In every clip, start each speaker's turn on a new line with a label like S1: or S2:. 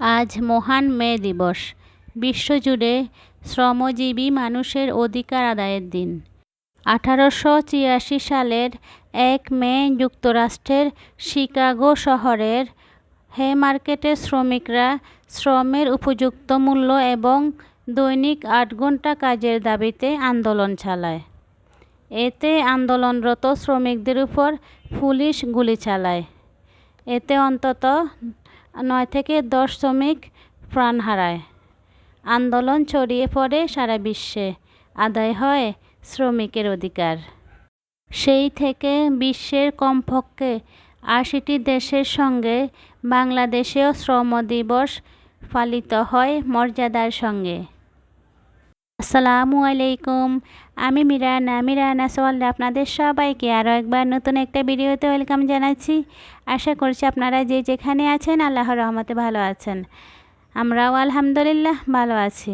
S1: আজ মহান মে দিবস। বিশ্বজুড়ে শ্রমজীবী মানুষের অধিকার আদায়ের দিন। আঠারোশো ছিয়াশি সালের এক মে যুক্তরাষ্ট্রের শিকাগো শহরের হেমার্কেটের শ্রমিকরা শ্রমের উপযুক্ত মূল্য এবং দৈনিক আট ঘণ্টা কাজের দাবিতে আন্দোলন চালায়। এতে আন্দোলনরত শ্রমিকদের উপর পুলিশ গুলি চালায়। এতে অন্তত নয় থেকে দশ শ্রমিক প্রাণ হারায়। আন্দোলন ছড়িয়ে পড়ে সারা বিশ্বে। আদায় হয় শ্রমিকের অধিকার। সেই থেকে বিশ্বের কমপক্ষে আশিটি দেশের সঙ্গে বাংলাদেশেও শ্রম দিবস পালিত হয় মর্যাদার সঙ্গে। আসসালামু আলাইকুম, আমি মিরানা। মিরানা সোয়াল্লা আপনাদের সবাইকে আরও একবার নতুন একটা ভিডিওতে ওয়েলকাম জানাচ্ছি। আশা করছি আপনারা যে যেখানে আছেন আল্লাহর রহমতে ভালো আছেন। আমরাও আলহামদুলিল্লাহ ভালো আছি।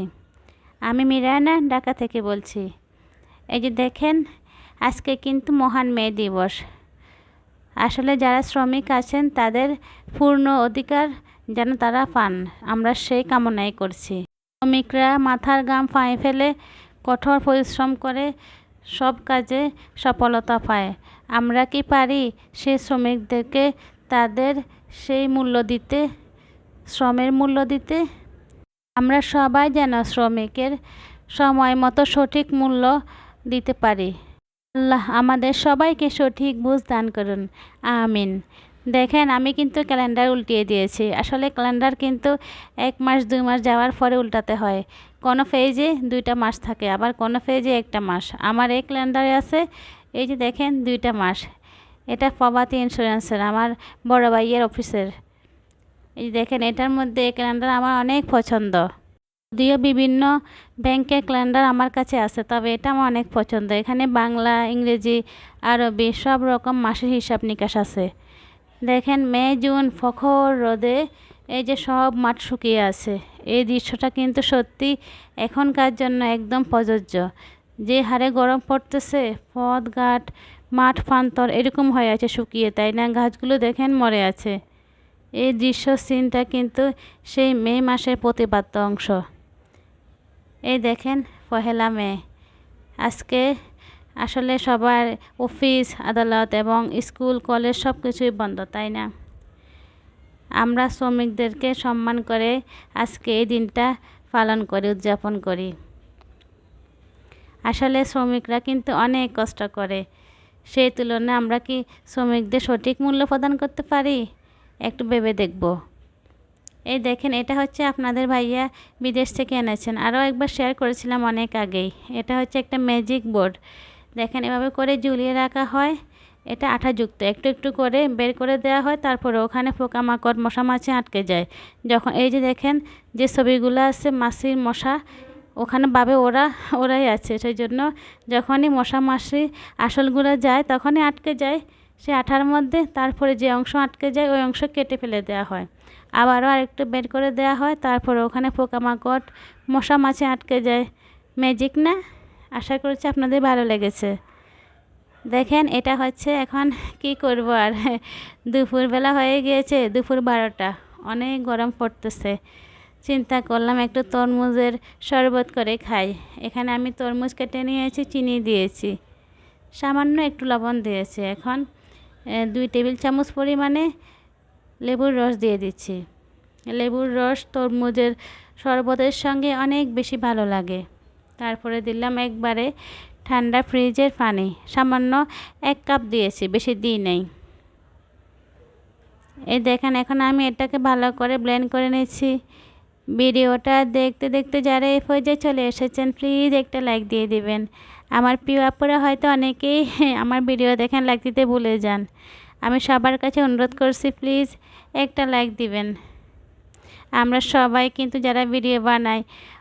S1: আমি মিরানা, ঢাকা থেকে বলছি। এই যে দেখেন, আজকে কিন্তু মহান মে দিবস। আসলে যারা শ্রমিক আছেন, তাদের পূর্ণ অধিকার যেন তারা পান। আমরা সেই কামনাই করছি। শ্রমিকরা মাথার গাম পায়ে ফেলে কঠোর পরিশ্রম করে সব কাজে সফলতা পায়। আমরা কি পারি? সেই শ্রমিকদেরকে তাদের সেই মূল্য দিতে, শ্রমের মূল্য দিতে? আমরা সবাই যেন শ্রমিকের সময় মতো সঠিক মূল্য দিতে পারি। আল্লাহ আমাদের সবাইকে সঠিক বুঝ দান করুন। আমিন। দেখেন, আমি কিন্তু ক্যালেন্ডার উল্টিয়ে দিয়েছি। আসলে ক্যালেন্ডার কিন্তু এক মাস, দুই মাস যাওয়ার পরে উল্টাতে হয়। কোনো ফেজে দুইটা মাস থাকে, আবার কোনো ফেজে একটা মাস। আমার এই ক্যালেন্ডারে আছে এই যে দেখেন দুইটা মাস। এটা প্রভাতী ইন্স্যুরেন্সের আমার বড় ভাইয়ের অফিসের। এই দেখেন, এটার মধ্যে এই ক্যালেন্ডার আমার অনেক পছন্দ। যদিও বিভিন্ন ব্যাংকের ক্যালেন্ডার আমার কাছে আছে, তবে এটা আমার অনেক পছন্দ। এখানে বাংলা, ইংরেজি, আরবি সব রকম মাসের হিসাব নিকাশ আছে। দেখেন, মে, জুন ফখর রোদে এই যে সব মাঠ শুকিয়ে আছে। এই দৃশ্যটা কিন্তু সত্যি এখনকার জন্য একদম প্রযোজ্য। যে হারে গরম পড়তেছে পথ ঘাট, মাঠ, প্রান্তর এরকম হয়ে আছে শুকিয়ে, তাই না? গাছগুলো দেখেন মরে আছে। এই দৃশ্য সিনটা কিন্তু সেই মে মাসের প্রতিপাদ্য অংশ। এই দেখেন, পহেলা মে। আজকে আসলে সবার অফিস, আদালত এবং স্কুল, কলেজ সব কিছুই বন্ধ, তাই না? আমরা শ্রমিকদেরকে সম্মান করে আজকে এই দিনটা পালন করি, উদযাপন করি। আসলে শ্রমিকরা কিন্তু অনেক কষ্ট করে। সেই তুলনায় আমরা কি শ্রমিকদের সঠিক মূল্য প্রদান করতে পারি? একটু ভেবে দেখব। এই দেখেন, এটা হচ্ছে আপনাদের ভাইয়া বিদেশ থেকে এনেছেন। আরও একবার শেয়ার করেছিলাম অনেক আগেই। এটা হচ্ছে একটা ম্যাজিক বোর্ড দেখেন, এভাবে করে ঝুলিয়ে রাখা হয়। এটা আঠাযুক্ত। একটু একটু করে বের করে দেওয়া হয়, তারপরে ওখানে পোকামাকড় মশা মাছি আটকে যায়। যখন এই যে দেখেন, যে ছবিগুলো আছে মাছির মশা ওখানে ভাবে ওরা, ওরাই আছে। সেই জন্য যখনই মশা মাছি আসলগুলো যায়, তখনই আটকে যায় সে আঠার মধ্যে। তারপরে যে অংশ আটকে যায়, ওই অংশ কেটে ফেলে দেওয়া হয়। আবারও আরেকটু বের করে দেওয়া হয়। তারপরে ওখানে পোকামাকড়, মশা মাছি আটকে যায়। ম্যাজিক না? আশা করছি আপনাদের ভালো লেগেছে। দেখেন, এটা হচ্ছে এখন কি করব আর। দুপুরবেলা হয়ে গিয়েছে, দুপুর বারোটা। অনেক গরম পড়তেছে। চিন্তা করলাম একটু তরমুজের শরবত করে খাই। এখানে আমি তরমুজ কেটে নিয়েছি, চিনি দিয়েছি। সামান্য একটু লবণ দিয়েছি এখন। দুই টেবিল চামচ পরিমাণে লেবুর রস দিয়ে দিচ্ছি। লেবুর রস তরমুজের শরবতের সঙ্গে অনেক বেশি ভালো লাগে। তারপরে দিলাম একবারে ঠান্ডা ফ্রিজের পানি। সামান্য এক কাপ দিয়েছি, বেশি দিই নেই। এই দেখেন, এখন আমি এটাকে ভালো করে ব্লেন্ড করে নিচ্ছি। ভিডিওটা দেখতে দেখতে যারা এই ফজে চলে এসেছেন প্লিজ একটা লাইক দিয়ে দিবেন। আমার প্রিয় আপুরা হয়তো অনেকেই আমার ভিডিও দেখেন লাইক দিতে ভুলে যান। আমি সবার কাছে অনুরোধ করছি প্লিজ একটা লাইক দিবেন। আমরা সবাই কিন্তু যারা ভিডিও বানাই,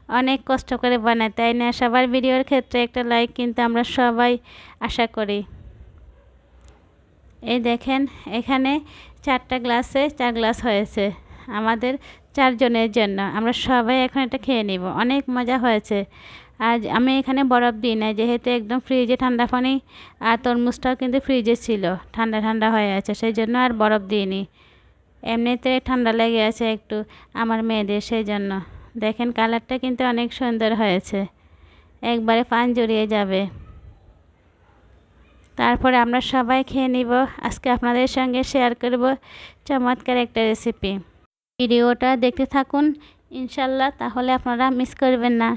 S1: অনেক কষ্ট করে বানাই, তাই না? সবার ভিডিওর ক্ষেত্রে একটা লাইক কিন্তু আমরা সবাই আশা করি। এই দেখেন, এখানে চারটা গ্লাসে চার গ্লাস হয়েছে। আমাদের চারজনের জন্য। আমরা সবাই এখন এটা খেয়ে নিব। অনেক মজা হয়েছে। আর আমি এখানে বরফ দিই না যেহেতু একদম ফ্রিজে ঠান্ডা পানি আর তরমুজটাও কিন্তু ফ্রিজে ছিল। ঠান্ডা ঠান্ডা হয়ে আছে সেই জন্য আর বরফ দিইনি। এমনিতে ঠান্ডা লেগে আছে একটু আমার মেয়েদের সেই জন্য দেখেন কালারটা কিন্তু অনেক সুন্দর হয়েছে। একবারে পান জড়িয়ে যাবে। তারপরে আমরা সবাই খেয়ে নিব। আজকে আপনাদের সঙ্গে শেয়ার করব। চমৎকার একটা রেসিপি। ভিডিওটা দেখতে থাকুন। ইনশাল্লাহ তাহলে আপনারা মিস করবেন না।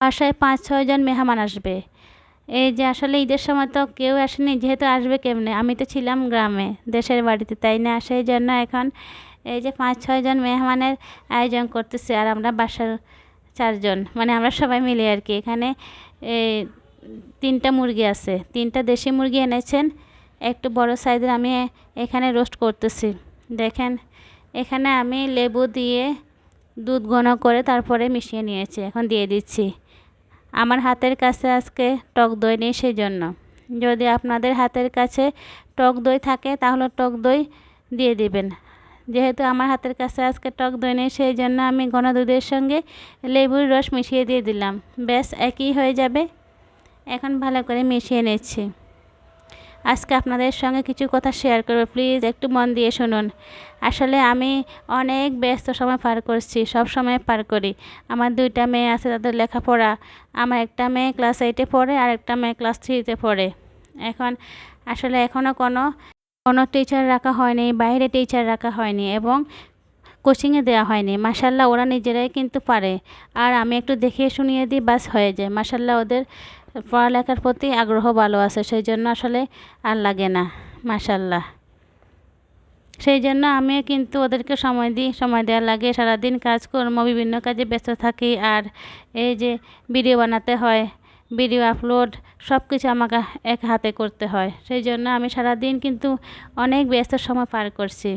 S1: বাসায় পাঁচ ছয়জন মেহমান আসবে। এই যে আসলে ঈদের সময় তো কেউ আসেনি, যেহেতু আসবে কেমনে? আমি তো ছিলাম গ্রামে, দেশের বাড়িতে, তাই না? সেই জন্য এখন এই যে পাঁচ ছয়জন মেহমানের আয়োজন করতেছি আর আমরা বাসার চারজন মানে আমরা সবাই মিলে আর কি। এখানে তিনটা মুরগি আছে, তিনটা দেশি মুরগি এনেছেন। একটু বড় সাইজের আমি এখানে রোস্ট করতেছি। দেখেন এখানে আমি লেবু দিয়ে দুধ ঘন করে তারপরে মিশিয়ে নিয়েছি, এখন দিয়ে দিচ্ছি। আমার হাতের কাছে আজকে টক দই নেই সেই জন্য যদি আপনাদের হাতের কাছে টক দই থাকে, তাহলে টক দই দিয়ে দিবেন। যেহেতু আমার হাতের কাছে আজকে টক দই নেই সেই জন্য আমি ঘন দুধের সঙ্গে লেবুর রস মিশিয়ে দিয়ে দিলাম। ব্যাস, একই হয়ে যাবে। এখন ভালো করে মিশিয়ে নিচ্ছি। আজকে আপনাদের সঙ্গে কিছু কথা শেয়ার করব। প্লিজ একটু মন দিয়ে শুনুন। আসলে আমি অনেক ব্যস্ত সময় পার করছি, সব সময় পার করি। আমার দুইটা মেয়ে আছে, তাদের লেখাপড়া। আমার একটা মেয়ে ক্লাস এইটে পড়ে, আর একটা মেয়ে ক্লাস থ্রিতে পড়ে। এখন, আসলে এখনও কোনো কোনো টিচার রাখা হয়নি, বাইরে টিচার রাখা হয়নি এবং কোচিংয়ে দেওয়া হয়নি। মাসাল্লাহ ওরা নিজেরাই কিন্তু পারে। আর আমি একটু দেখিয়ে শুনিয়ে দিই বাস হয়ে যায়। মাসাল্লাহ ওদের পড়ালেখার প্রতি আগ্রহ ভালো আছে, সেই জন্য আসলে আর লাগে না মাসাল্লাহ সেই জন্য আমিও কিন্তু ওদেরকে সময় দিই, সময় দেওয়া লাগে, সারাদিন কাজকর্ম, বিভিন্ন কাজে ব্যস্ত থাকি আর এই যে ভিডিও বানাতে হয়, ভিডিও আপলোড সব কিছু আমাকে এক হাতে করতে হয়। সেই জন্য আমি সারাদিন কিন্তু অনেক ব্যস্ত সময় পার করছি।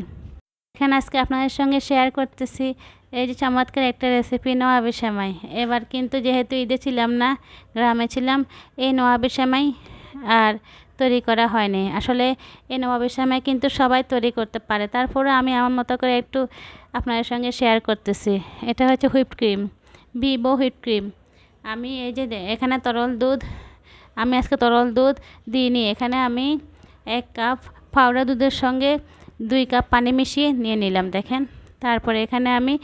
S1: এখানে আজকে আপনাদের সঙ্গে শেয়ার করতেছি এই যে চমৎকার একটা রেসিপি নোয়াবের সেমাই। এবার কিন্তু যেহেতু ঈদে ছিলাম না, গ্রামে ছিলাম, এই নোয়াবের সেমাই আর তৈরি করা হয়নি। আসলে এই নবাবের সেমাই কিন্তু সবাই তৈরি করতে পারে। তারপরে আমি আমার মতো করে একটু আপনাদের সঙ্গে শেয়ার করতেছি। এটা হচ্ছে হুইপ ক্রিম বিবো হুইপ ক্রিম আমি এই যে এখানে তরল দুধ, আমি আজকে তরল দুধ দিইনি। এখানে আমি এক কাপ পাউডার দুধের সঙ্গে দুই কাপ পানি মিশিয়ে নিয়ে নিলাম, দেখেন। তারপরে এখানে আমি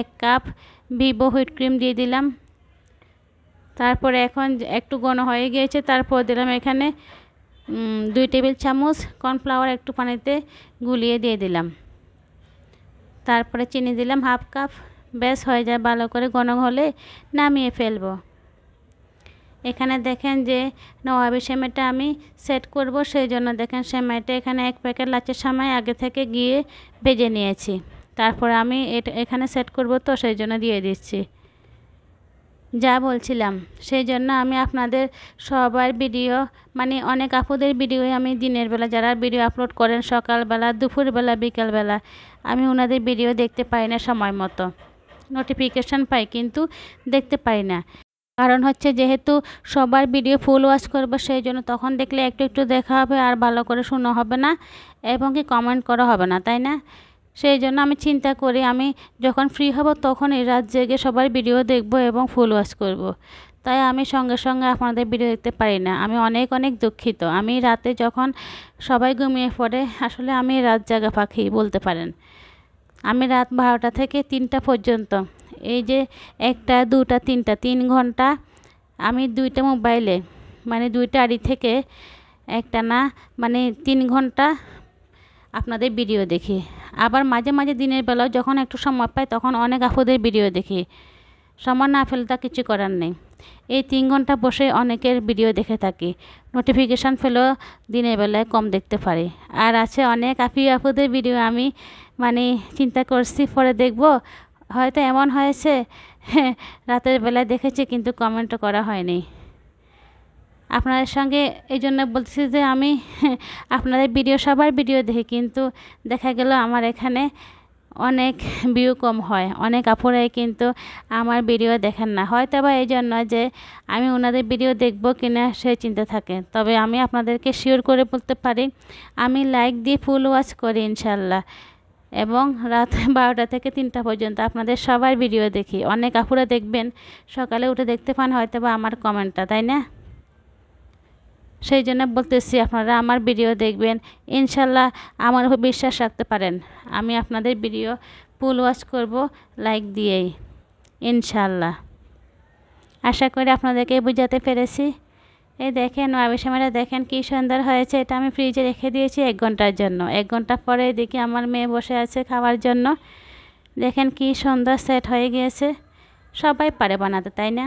S1: এক কাপ ভিভো হুইট ক্রিম দিয়ে দিলাম। তারপরে এখন একটু ঘন হয়ে গিয়েছে, তারপর দিলাম এখানে দুই টেবিল চামচ কর্নফ্লাওয়ার একটু পানিতে গুলিয়ে দিয়ে দিলাম। তারপরে চিনি দিলাম হাফ কাপ। ব্যাস, হয়ে যায়, ভালো করে ঘন হলে নামিয়ে ফেলব। এখানে দেখেন যে নবাবি সেমাইটা আমি সেট করব, সেই জন্য দেখেন সেমাইটা এখানে এক প্যাকেট লাচের সময় আগে থেকে গিয়ে ভেজে নিয়েছি। তারপরে আমি এটা এখানে সেট করব তো সেই জন্য দিয়ে দিচ্ছি। যা বলছিলাম, সেই জন্য আমি আপনাদের সবার ভিডিও মানে অনেক আপুদের ভিডিও আমি দিনের বেলা যারা ভিডিও আপলোড করেন সকালবেলা, দুপুরবেলা, বিকালবেলা, আমি ওনাদের ভিডিও দেখতে পাই না সময় মতো। নোটিফিকেশান পাই কিন্তু দেখতে পাই না। কারণ হচ্ছে যেহেতু সবার ভিডিও ফুল ওয়াচ করব সেই জন্য তখন দেখলে একটু একটু দেখা হবে আর ভালো করে শোনা হবে না এবং কি কমেন্ট করা হবে না, তাই না? সেই জন্য আমি চিন্তা করি, আমি যখন ফ্রি হব তখনই রাত জেগে সবার ভিডিও দেখব এবং ফুল ওয়াচ করব। তাই আমি সঙ্গে সঙ্গে আপনাদের ভিডিও দেখতে পারি না। আমি অনেক অনেক দুঃখিত। আমি রাতে যখন সবাই ঘুমিয়ে পড়ে, আসলে আমি রাত জাগা পাখি বলতে পারেন। আমি রাত বারোটা থেকে তিনটা পর্যন্ত। এই যে একটা, দুটা, তিনটা, তিন ঘণ্টা আমি দুইটা মোবাইলে মানে দুইটা আড়ি থেকে একটা না মানে তিন ঘণ্টা আপনাদের ভিডিও দেখি। আবার মাঝে মাঝে দিনের বেলাও যখন একটু সময় পাই, তখন অনেক আপুদের ভিডিও দেখি। সময় না ফেলতে কিছু করার নেই। এই তিন ঘণ্টা বসে অনেকের ভিডিও দেখে থাকি। নোটিফিকেশান ফেলেও দিনের বেলায় কম দেখতে পারি। আর আছে অনেক আফি আপুদের ভিডিও আমি মানে চিন্তা করছি, পরে দেখব। হয়তো এমন হয়েছে, রাতের বেলায় দেখেছি, কিন্তু কমেন্টও করা হয়নি। আপনাদের সঙ্গে এই জন্য বলছি যে আমি আপনাদের ভিডিও সবার ভিডিও দেখি, কিন্তু দেখা গেল আমার এখানে অনেক ভিউ কম হয়, অনেক আপুরাই কিন্তু আমার ভিডিও দেখেন না। হয়তো বা এই জন্য যে আমি ওনাদের ভিডিও দেখব কিনা সে চিন্তা থাকে, তবে আমি আপনাদেরকে শিওর করে বলতে পারি, আমি লাইক দিয়ে ফুল ওয়াচ করি ইনশাল্লাহ। এবং রাত বারোটা থেকে তিনটা পর্যন্ত আপনাদের সবার ভিডিও দেখি। অনেক আপুরা দেখবেন, সকালে উঠে দেখতে পান হয়তো বা আমার কমেন্টটা তাই না? সেই জন্য বলতেছি আপনারা আমার ভিডিও দেখবেন। ইনশাল্লাহ আমার উপর বিশ্বাস রাখতে পারেন। আমি আপনাদের ভিডিও ফুল ওয়াচ করব, লাইক দিয়েই। ইনশাল্লাহ। আশা করি আপনাদেরকে বোঝাতে পেরেছি। এই দেখেন আবিসামেরা দেখেন কি সুন্দর হয়েছে। এটা আমি ফ্রিজে রেখে দিয়েছি এক ঘণ্টার জন্য। এক ঘণ্টা পরে দেখি আমার মেয়ে বসে আছে খাওয়ার জন্য। দেখেন কি সুন্দর সেট হয়ে গিয়েছে। সবাই পারে বানাতে, তাই না?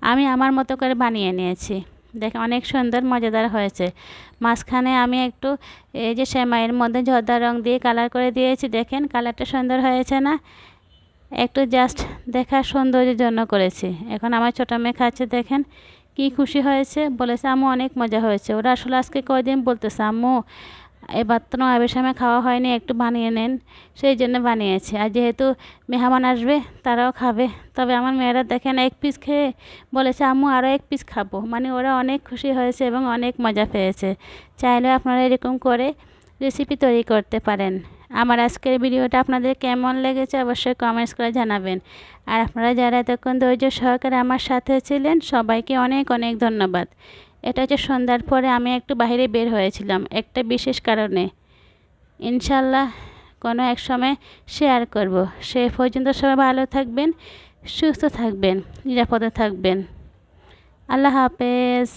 S1: আমি আমার মতো করে বানিয়ে নিয়েছি। দেখেন অনেক সুন্দর, মজাদার হয়েছে। মাঝখানে আমি একটু এই যে সেমাইয়ের মধ্যে জর্দা রং দিয়ে কালার করে দিয়েছি, দেখেন কালারটা সুন্দর হয়েছে না? একটু জাস্ট দেখা সৌন্দর্যের জন্য করেছি। এখন আমার ছোটো মেয়ে খাচ্ছে, দেখেন কি খুশি হয়েছে, বলেছে, আম্মু, অনেক মজা হয়েছে। ওরা আসলে আজকে কয়দিন বলতেছে, আম্মু এবার তো আবের সময় খাওয়া হয়নি, একটু বানিয়ে নেন। সেই জন্য বানিয়েছি। আর যেহেতু মেহমান আসবে, তারাও খাবে। তবে আমার মেয়েরা দেখেন এক পিস খেয়ে বলেছে, আম্মু আরও এক পিস খাব। মানে ওরা অনেক খুশি হয়েছে এবং অনেক মজা পেয়েছে। চাইলে আপনারা এরকম করে রেসিপি তৈরি করতে পারেন। আমার আজকের ভিডিওটা আপনাদের কেমন লেগেছে অবশ্যই কমেন্টস করে জানাবেন। আর আপনারা যারা এতক্ষণ ধৈর্য সহকারে আমার সাথে ছিলেন, সবাইকে অনেক অনেক ধন্যবাদ। এটা হচ্ছে সন্ধ্যার পরে আমি একটু বাইরে বের হয়েছিলাম, একটা বিশেষ কারণে। ইনশাল্লাহ কোনো এক সময় শেয়ার করব। সে পর্যন্ত সবাই ভালো থাকবেন, সুস্থ থাকবেন, নিরাপদে থাকবেন। আল্লাহ হাফেজ।